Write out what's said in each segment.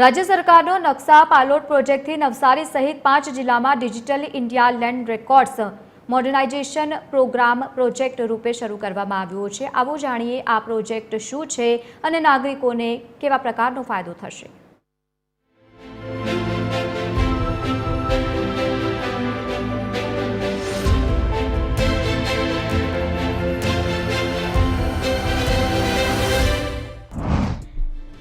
રાજ્ય સરકારનો નકશા પાલોટ પ્રોજેક્ટથી નવસારી સહિત પાંચ જિલ્લામાં digital India land records modernization programme project રૂપે શરૂ કરવામાં આવ્યો છે. આવો જાણીએ આ પ્રોજેક્ટ શું છે અને નાગરિકોને કેવા પ્રકારનો ફાયદો થશે?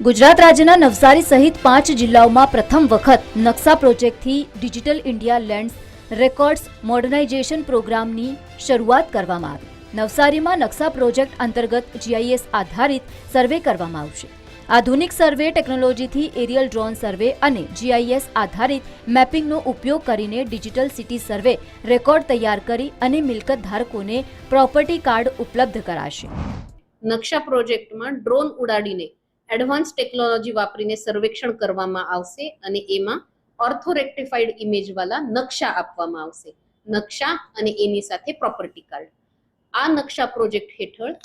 ગુજરાત રાજ્યના નવસારી સહિત પાંચ જિલ્લાઓમાં પ્રથમ વખત નકશા પ્રોજેક્ટથી digital India lands records modernization પ્રોગ્રામની શરૂઆત કરવામાં આવી. નવસારીમાં નકશા પ્રોજેક્ટ અંતર્ગત જીઆઈએસ આધારિત સર્વે કરવામાં આવશે. આધુનિક સર્વે ટેકનોલોજીથી એરિયલ ડ્રોન સર્વે અને જીઆઈએસ આધારિત મેપિંગનો ઉપયોગ કરીને ડિજિટલ સિટી સર્વે રેકોર્ડ તૈયાર કરી અને મિલકત ધારકોને પ્રોપર્ટી કાર્ડ ઉપલબ્ધ કરાશે. નકશા પ્રોજેક્ટમાં ડ્રોન ઉડાડીને એડવાન્સ ટેકનોલોજી વાપરીને સર્વેક્ષણ કરવામાં આવશે અને એમાં ઓર્થોરેક્ટિફાઈડ ઇમેજ વાળા નકશા આપવામાં આવશે. નકશા અને એની સાથે પ્રોપર્ટી કાર્ડ. આ નકશા પ્રોજેક્ટ હેઠળ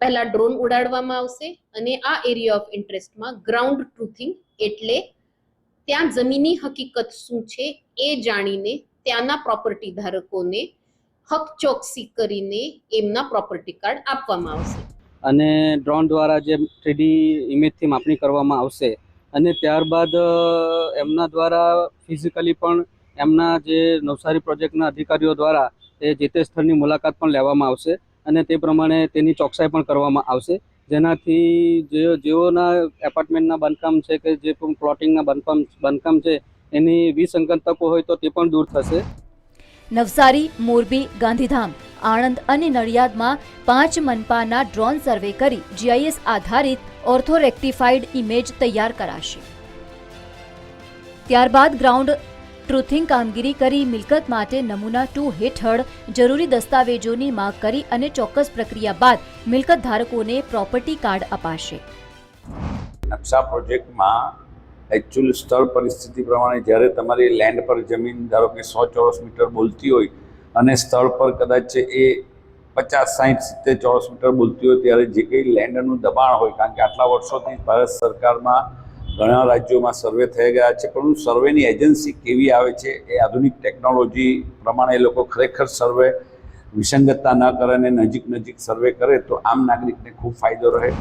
પહેલા ડ્રોન ઉડાડવામાં આવશે અને આ એરિયા ઓફ ઇન્ટરેસ્ટમાં ગ્રાઉન્ડ ટ્રુથિંગ એટલે ત્યાં જમીની હકીકત શું છે એ જાણીને ત્યાંના પ્રોપર્ટી ધારકોને હક ચોકસી કરીને એમના પ્રોપર્ટી કાર્ડ આપવામાં આવશે. અને ડ્રોન દ્વારા જે થ્રીડી ઇમેજથી માપણી કરવામાં આવશે. અને ત્યારબાદ એમના દ્વારા ફિઝિકલી પણ એમના જે નવસારી પ્રોજેક્ટના અધિકારીઓ દ્વારા એ જે તે સ્થળની મુલાકાત પણ લેવામાં આવશે અને તે પ્રમાણે તેની ચોકસાઈ પણ કરવામાં આવશે. જેનાથી જે, જેઓના એપાર્ટમેન્ટના બાંધકામ છે કે જે પણ પ્લોટિંગના બાંધકામ બાંધકામ છે, એની વિસંગતકો હોય તો તે પણ દૂર થશે. નવસારી, મોરબી, ગાંધીધામ. આણંદ અને નડિયાદમાં પાંચ મનપાના ડ્રોન સર્વે કરી જીઆઈએસ આધારિત ઓર્થોરેક્ટિફાઈડ ઇમેજ તૈયાર કરાશે. ત્યારબાદ ગ્રાઉન્ડ ટ્રુથિંગ કામગીરી કરી મિલકત માટે નમૂના ટુ હેઠળ જરૂરી દસ્તાવેજોની માગ કરી અને ચોક્કસ પ્રક્રિયા બાદ મિલકત ધારકોને પ્રોપર્ટી કાર્ડ અપાશે. નકશા પ્રોજેક્ટમાં એકચ્યુઅલ સ્થળ પરિસ્થિતિ પ્રમાણે જ્યારે તમારી લેન્ડ પર જમીન, ધારો કે સો ચોરસ મીટર બોલતી હોય અને સ્થળ પર કદાચ એ પચાસ સાઠ સિત્તેર, ચોરસ મીટર બોલતી હોય ત્યારે જે કંઈ લેન્ડનું દબાણ હોય, કારણ કે આટલા વર્ષોથી ભારત સરકારમાં ઘણા રાજ્યોમાં સર્વે થઈ ગયા છે, પરંતુ સર્વેની એજન્સી કેવી આવે છે એ આધુનિક ટેકનોલોજી પ્રમાણે એ લોકો ખરેખર સર્વે વિસંગતતા ન કરે અને નજીક નજીક સર્વે કરે તો આમ નાગરિકને ખૂબ ફાયદો રહે.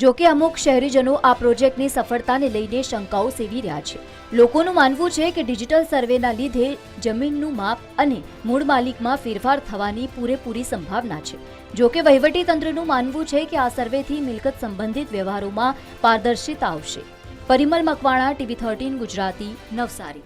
જો કે અમુક શહેરીજનો આ પ્રોજેક્ટની સફળતાને લઈને શંકાઓ સેવી રહ્યા છે. લોકોનું માનવું છે કે ડિજિટલ સર્વેના લીધે જમીનનું માપ અને મૂળ માલિકમાં ફેરફાર થવાની પૂરેપૂરી સંભાવના છે. જો કે વહીવટી તંત્રનું માનવું છે કે આ સર્વેથી મિલકત સંબંધિત વ્યવહારોમાં પારદર્શિતા આવશે. Parimal Makwana, TV thirteen, Gujarati Navsari.